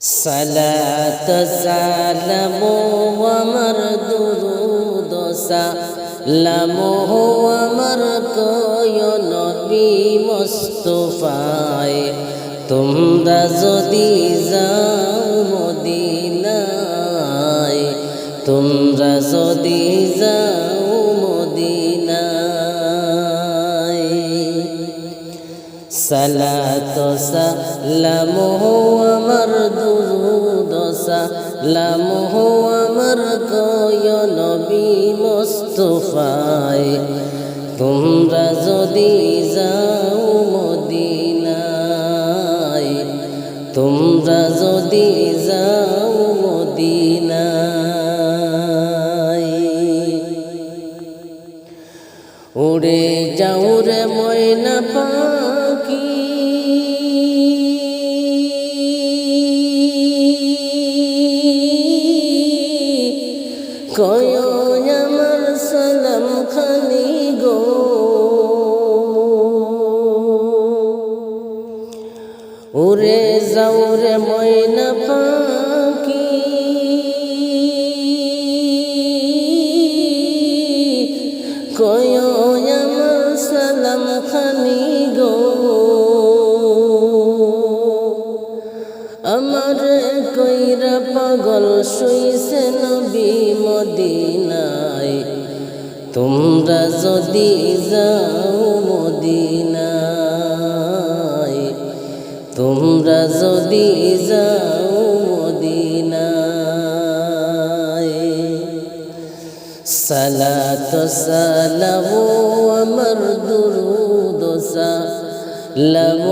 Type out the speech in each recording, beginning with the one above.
সালাত, সালাম আমার দুরুদ, সালাম আমার কয় নবী মুস্তফায়। তোমরা যদি যাও মদিনায়, তোমরা যদি যাও সালাত সালাম আমার দুরুদ সালাম আমার কয় নবী মুস্তফায়। তোমরা যদি যাও মদিনায়, তোমরা যদি যাও মদিনায় আমার সালাম খানি গো। উড়ে যাও রে ময়না পাখি কয় আমার সালাম খানি গো। আমার কইরা পাগল শুইছে নবী মদিনায় তোমরা যদি যাও মদিনায়, তোমরা যদি যাও মদিনায়, সালাত সালাম আমার দুরুদ সালাম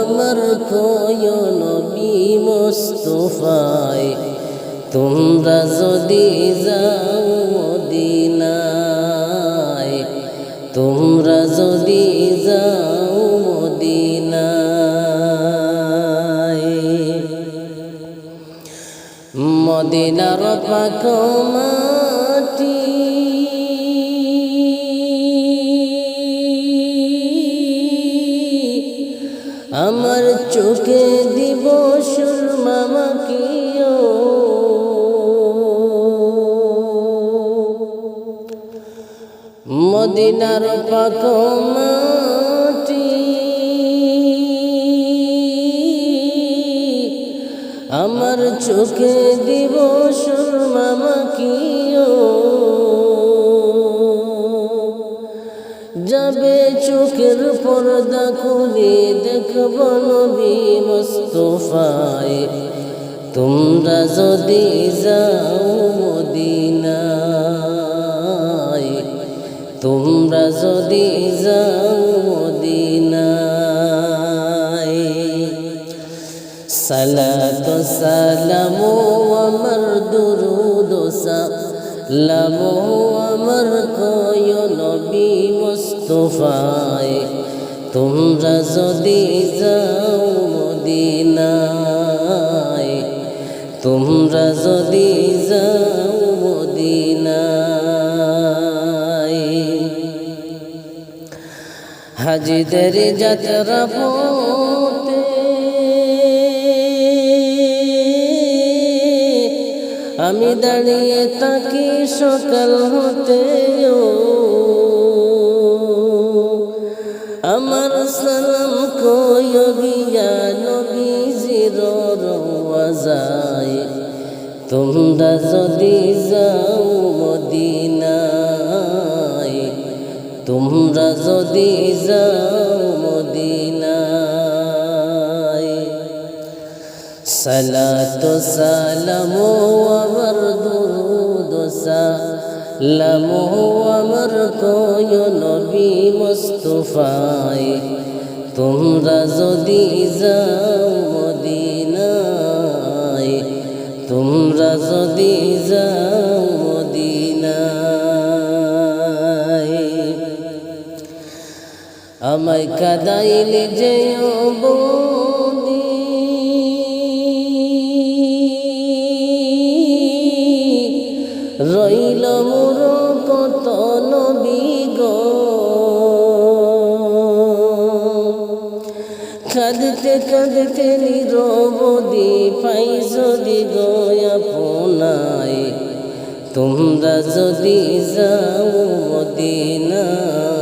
আমার কয় নবী মুস্তফায়, তোমরা যদি যাও তোমরা যদি যাও মদিনায় মদিনার পাক মদিনার পাক মাটি। আমার চোখে দিব সুরমা মাকিও যাবে চোখের পর্দা খুলে দেখব নবী মুস্তফায়। তোমরা যদি যাও মদিনায় তোমরা যদি যাও মদিনায়, সালাত সালাম আমার দুরুদ সালাম আমার কয় নবী মুস্তফায়, তোমরা যদি যাও মদিনায়, তোমরা যদি যাও হাজিদের যাত্রা পথে আমি দাঁড়িয়ে থাকি সকাল হতে আমার সালাম কয় গিয়া নবীজির রওয়াজায় তোমরা যদি যাও মদিনায় তোমরা যদি যাও মদিনায়, সালাত সালাম আমার দুরুদ সালাম আমার কয় নবী মুস্তফায়, তোমরা যদি যাও মদিনায়, তোমরা যদি যাও আমায় কাদাইলে বন্দি রইল মোর কত নবী গো। কাঁদতে কাঁদতে নিরবদি পাই যদি গয়া পোনায়, তোমরা যদি যাও মদিনায়।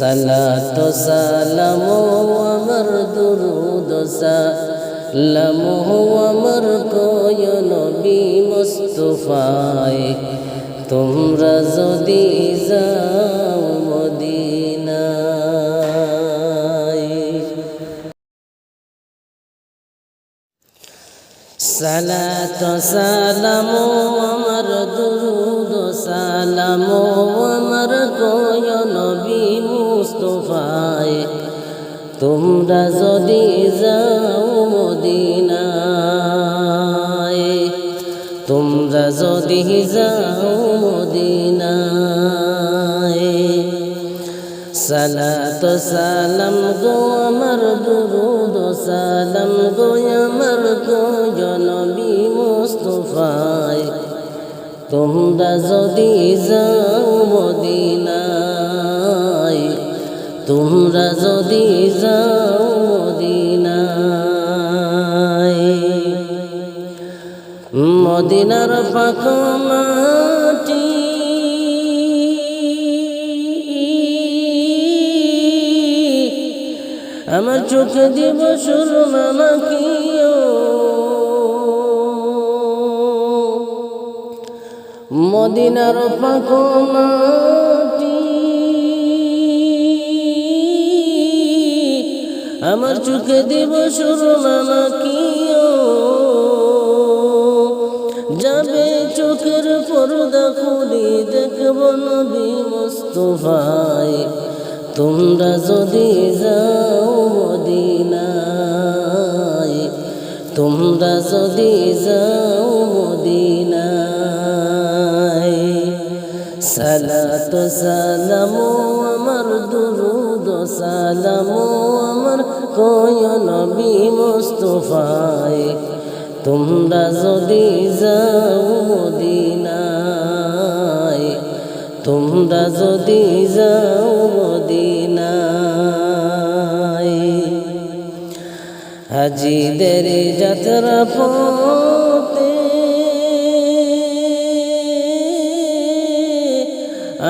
সালাত সালাম আমার দুরুদ সালাম আমার কয় নবী মুস্তফায়, তোমরা যদি যাও মদিনায়। সালাত সালাম আমার দুরুদ সালাম আমার কয় নবী মুস্তফায় তোমরা যদি যাও মদিনায়, তোমরা যদি যাও মদিনায়, সালাত সালাম গো আমার দুরুদ সালাম গো আমার গো জনবী মুস্তফায়, তোমরা যদি যাও মদিনায় তোমরা যদি যাও মদিনায়, মদিনার পাখ মাটি, আমার চোখে দিব সুরমা মাখিও। মদিনার পাখ মাটি আমার চোখে দিব সুরমা মাখিও। যাবে চোখের পর্দা খুলি দেখব নবী মুস্তফায়। তোমরা যদি যাও মদিনায়, তোমরা যদি যাও মদিনায়। সালাত সালাম আমার দুরুদ, সালাম আমার কয় নবী মুস্তফায়। তোমরা যদি যাও মদিনায়, তোমরা যদি যাও মদিনায়। হাজিদের যাত্রা পথে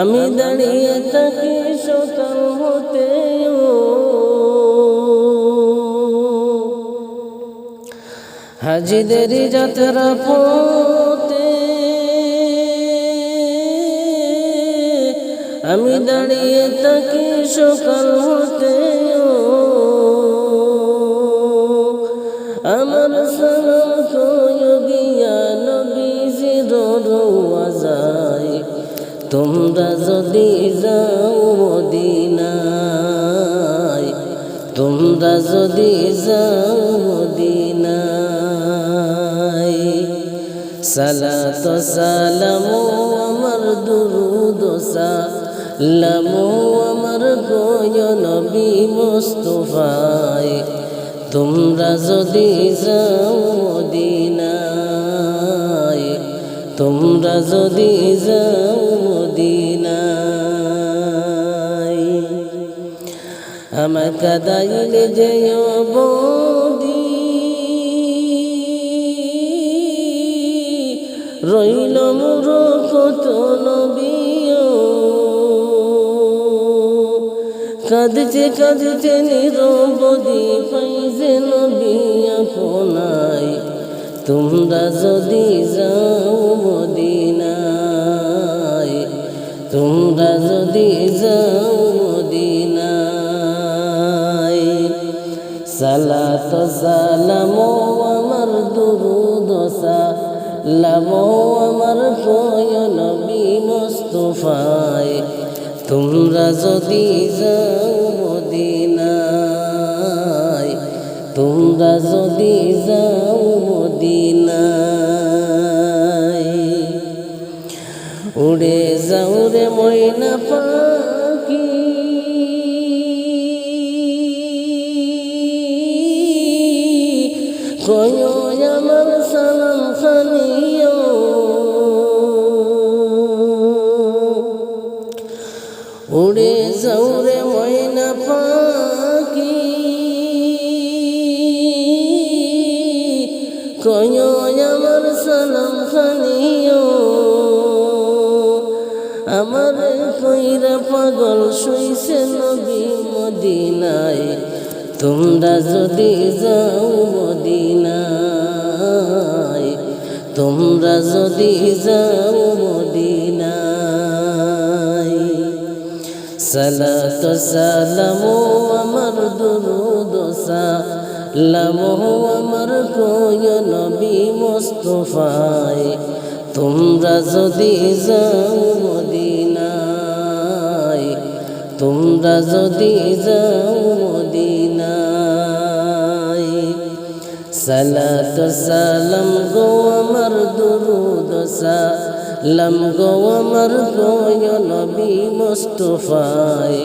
আমি দাঁড়িয়ে থাকি সকাল হতে হাজিদের যাত্রা পথে আমি দাঁড়িয়ে থাকি সকাল তোমরা যদি যাও মদিনায়, তোমরা যদি যাও মদিনায়, সালাত সালাম আমার দুরুদ সালাম আমার গয় নবী মুস্তফায়, তোমরা যদি যাও মদিনায়, তোমরা যদি যাও মদিনায়। আমার কাদাইলে যেও বদি। রইল মোর কত নবীও। কাঁদছে কাঁদছে নিরবদি পাইছে নবী আপনায়। তোমরা যদি যাও মদিনায় তোমরা যদি যাও মদিনায়, সালাত সালাম আমার দুরুদ সালাম আমার কয় নবী মুস্তফায়, তোমরা যদি যাও মদিনায়, তোমরা যদি যাও মদিনায় উড়ে যাও রে ময়না পাখি। কয় আমার কইরা পাগল শুইছে নবী মদিনায়। তোমরা যদি যাও মদিনায়, তোমরা যদি যাও মদিনায়। সালাত সালাম আমার দুরুদ সালাম আমার কয় নবী মোস্তফায়। তোমরা যদি যাও মদিনায় তোমরা যদি যাও মদিনায়, সালাত সালাম গো আমার দুরুদ সালাম গো আমার কয় নবী মোস্তফায়,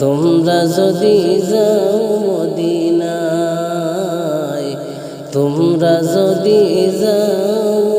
তোমরা যদি যাও মদিনায়, তোমরা যদি যাও